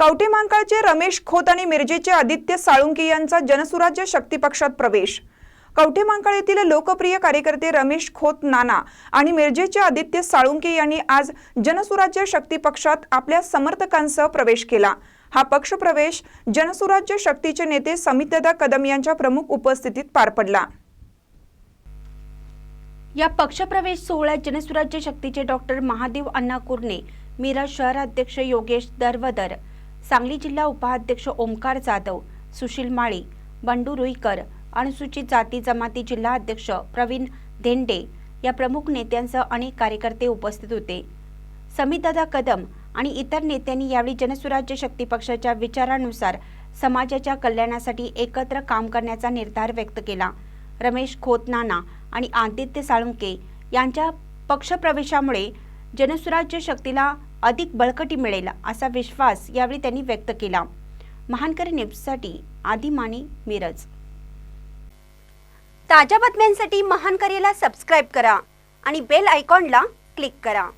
कवठे महांकाळचे रमेश खोत आणि मिरजेचे आदित्य साळुंके यांचा जनसुराज्य शक्ती पक्षात प्रवेश. कवठे मांकाळ येथील लोकप्रिय कार्यकर्ते रमेश खोत नाना आणि मिरजेचे आदित्य साळुंके यांनी आज जनसुराज्य शक्ती पक्षात आपल्या समर्थकांसह प्रवेश केला. हा पक्ष प्रवेश जनसुराज्य शक्तीचे नेते समितदा कदम यांच्या प्रमुख उपस्थितीत पार पडला. या पक्षप्रवेश सोहळ्यात जनसुराज्य शक्तीचे डॉक्टर महादेव अण्णा कुर्णे मिरज शहराध्यक्ष योगेश दरवदर सांगली जिल्हा उपाध्यक्ष ओमकार जाधव सुशील माळी बंडू रुईकर अनुसूचित जाती जमाती जिल्हा अध्यक्ष प्रवीण धेंडे या प्रमुख नेत्यांसह अनेक कार्यकर्ते उपस्थित होते. समितदादा कदम आणि इतर नेत्यांनी यावेळी जनसुराज्य शक्ती पक्षाच्या विचारानुसार समाजाच्या कल्याणासाठी एकत्र काम करण्याचा निर्धार व्यक्त केला. रमेश खोतनाना आणि आदित्य साळुंके यांच्या पक्षप्रवेशामुळे जनसुराज्य शक्तीला अधिक बळकटी मिळेल असा विश्वास यावेळी त्यांनी व्यक्त केला. महानकरी न्यूजसाठी आदिमानी मिरज. ताज्या बातम्यांसाठी महानकरीला सबस्क्राईब करा आणि बेल आयकॉनला क्लिक करा.